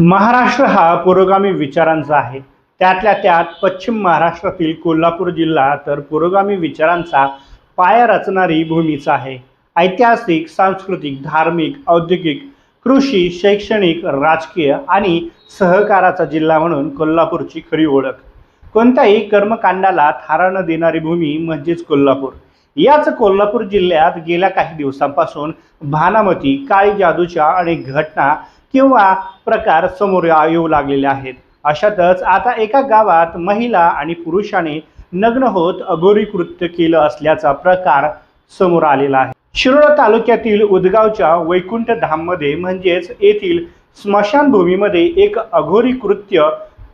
महाराष्ट्र हा पुरोगामी विचारांचा आहे. त्यातल्या त्यात पश्चिम महाराष्ट्रातील कोल्हापूर जिल्हा तर पुरोगामी विचारांचा पाया रचणारी भूमीचा आहे. ऐतिहासिक सांस्कृतिक धार्मिक औद्योगिक कृषी शैक्षणिक राजकीय आणि सहकाराचा जिल्हा म्हणून कोल्हापूरची खरी ओळख. कोणत्याही कर्मकांडाला थारा न देणारी भूमी म्हणजेच कोल्हापूर. याच कोल्हापूर जिल्ह्यात गेल्या काही दिवसांपासून भानामती काळी जादूच्या अनेक घटना किंवा प्रकार समोर येऊ लागलेले आहेत. अशातच आता एका गावात महिला आणि पुरुषाने नग्न होत अघोरी कृत्य केलं असल्याचा प्रकार समोर आलेला आहे. शिरोळा तालुक्यातील उदगावच्या वैकुंठ धाममध्ये म्हणजेच येथील स्मशानभूमीमध्ये एक अघोरी कृत्य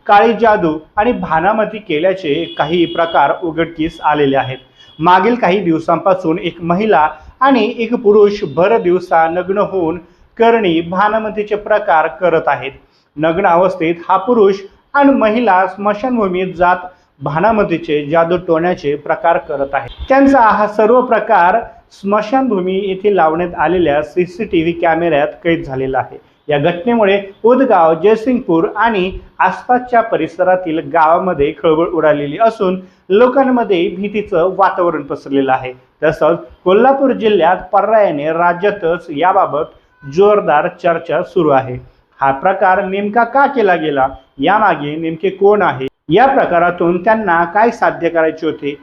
काळी जादू आणि भानामती केल्याचे काही प्रकार उघडकीस आलेले आहेत. मागील काही दिवसांपासून एक महिला आणि एक पुरुष भर दिवसा नग्न होऊन करणी भानमतीचे प्रकार करत आहेत. नग्न अवस्थेत हा पुरुष आणि महिला स्मशानभूमीत जात भानामतीचे जादू टोण्याचे प्रकार करत आहेत. त्यांचा हा सर्व प्रकार स्मशानभूमी येथे लावण्यात आलेल्या सी सी टी व्ही कॅमेऱ्यात कैद झालेला आहे. या घटनेमुळे उदगाव जयसिंगपूर आणि आसपासच्या परिसरातील गावामध्ये खळबळ उडालेली असून लोकांमध्ये भीतीचं वातावरण पसरलेलं आहे. तसंच कोल्हापूर जिल्ह्यात पर्यायाने राज्यातच याबाबत जोरदार चर्चा सुरू आहे. हा प्रकार नेमका का केला गेला? यामागे नेमके कोण आहे? या प्रकारातून त्यांना काय साध्य करायचे होते?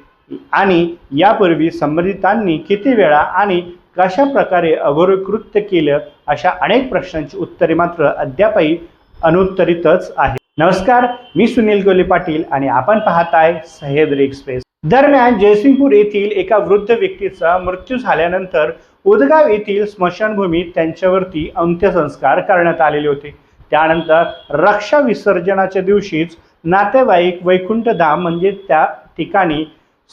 आणि यापूर्वी संबंधितांनी किती वेळा आणि कशा प्रकारे अघोर केलं? अशा अनेक प्रश्नांची उत्तरे मात्र अद्यापही अनुत्तरितच आहे नमस्कार मी सुनील गोले पाटील आणि आपण पाहताय सह्याद्री एक्सप्रेस. दरम्यान जयसिंगपूर येथील एका वृद्ध व्यक्तीचा मृत्यू झाल्यानंतर उदगाव येथील स्मशानभूमीत त्यांच्यावरती अंत्यसंस्कार करण्यात आलेले होते. त्यानंतर रक्षा विसर्जनाच्या दिवशीच नातेवाईक वैकुंठधाम म्हणजे त्या ठिकाणी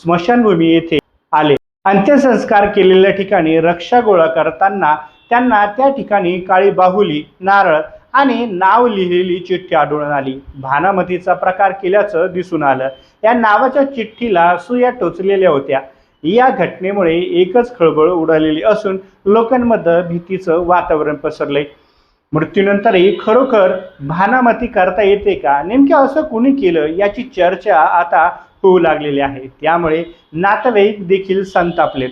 स्मशानभूमी येथे आले. अंत्यसंस्कार केलेल्या ठिकाणी रक्षा गोळा करताना त्यांना त्या ठिकाणी काळी बाहुली नारळ आणि नाव लिहिलेली चिठ्ठी आढळून आली. भानामतीचा प्रकार केल्याचं दिसून आलं. या नावाच्या चिठ्ठीला सुया टोचलेल्या होत्या. या घटनेमुळे एकच खळबळ उडालेली असून लोकांमध्ये भीतीचं वातावरण पसरलंय. मृत्यूनंतरही खरोखर भानामती करता येते का? नेमकं असं कुणी केलं? याची चर्चा आता होऊ लागलेली आहे. त्यामुळे नातेवाईक देखील संतापलेत.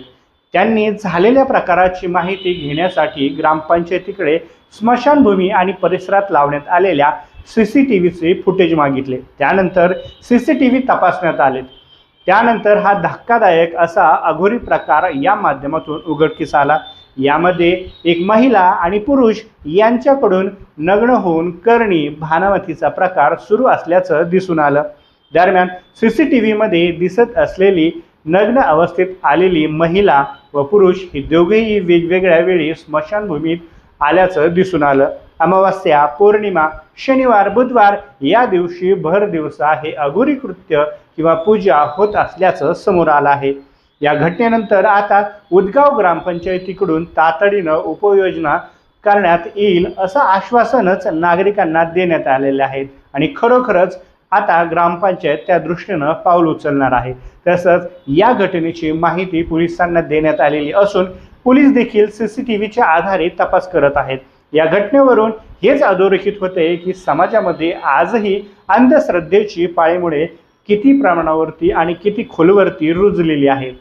त्यांनी झालेल्या प्रकाराची माहिती घेण्यासाठी ग्रामपंचायतीकडे स्मशानभूमी आणि परिसरात लावण्यात आलेल्या सी सी टी व्हीचे फुटेज मागितले. त्यानंतर सी सी टी व्ही तपासण्यात आले त्यानंतर हा धक्कादायक असा अघोरी प्रकार या माध्यमातून उघडकीस आला यामध्ये एक महिला आणि पुरुष यांच्याकडून नग्न होऊन करणी भानामतीचा प्रकार सुरू असल्याचं दिसून आलं. दरम्यान सी सी टी व्हीमध्ये दिसत असलेली नग्न अवस्थेत आलेली महिला व पुरुष हे दोघेही वेगवेगळ्या वेळी स्मशानभूमीत आल्याचं दिसून आलं. अमावस्या पौर्णिमा शनिवार बुधवार या दिवशी भर दिवसा हे अघोरी कृत्य किंवा पूजा होत असल्याचं समोर आलं आहे. या घटनेनंतर आता उदगाव ग्रामपंचायतीकडून तातडीनं उपयोजना करण्यात येईल असं आश्वासनच नागरिकांना देण्यात आलेले आहेत आणि खरोखरच आता ग्रामपंचायत त्या दृष्टीनं पाऊल उचलणार आहे. तसंच या घटनेची माहिती पोलिसांना देण्यात आलेली असून पोलीस देखील सी सी टी व्हीच्या आधारे तपास करत आहेत. या घटनेवरून हेच अधोरेखित होते की समाजामध्ये आजही अंधश्रद्धेची पाळीमुळे किती प्रमाणावरती आणि किती खोलवरती रुजलेली आहे.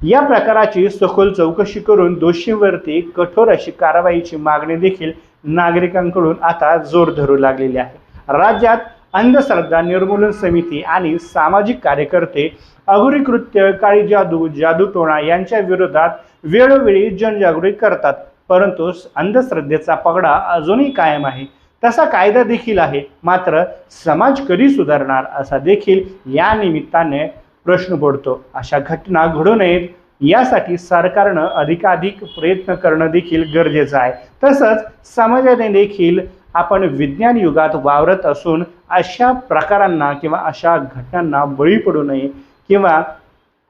या प्रकाराची सखोल चौकशी करून दोषींवरती कठोर अशी कारवाईची मागणी देखील नागरिकांकडून आता जोर धरू लागलेली आहे. राज्यात अंधश्रद्धा निर्मूलन समिती आणि सामाजिक कार्यकर्ते अघोरी कृत्य काळी जादू जादूटोणा यांच्या विरोधात वेळोवेळी जनजागृती करतात. परंतु अंधश्रद्धेचा पगडा अजूनही कायम आहे. तसा कायदा देखील आहे. मात्र समाज कधी सुधारणार असा देखील या निमित्ताने प्रश्न पडतो. अशा घटना घडू नयेत यासाठी सरकारनं अधिकाधिक प्रयत्न करणं देखील गरजेचं आहे. तसंच समाजाने देखील आपण विज्ञान युगात वावरत असून अशा प्रकारांना किंवा अशा घटनांना बळी पडू नये किंवा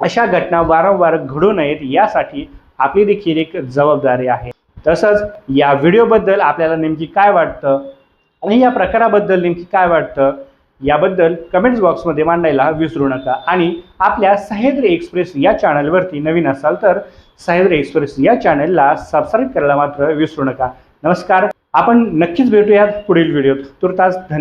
अशा घटना वारंवार घडू नयेत यासाठी आपली देखील एक जबाबदारी आहे. तसंच या व्हिडिओबद्दल आपल्याला नेमकी काय वाटतं आणि या प्रकाराबद्दल नेमकी काय वाटतं याबद्दल कमेंट्स बॉक्समध्ये मांडायला विसरू नका. आणि आपल्या सह्याद्री एक्सप्रेस या चॅनलवरती नवीन असाल तर सह्याद्री एक्सप्रेस या चॅनलला सबस्क्राईब करायला मात्र विसरू नका. नमस्कार आपण नक्कीच भेटूयात पुढील व्हिडिओत. तुर्तास धन्यवाद.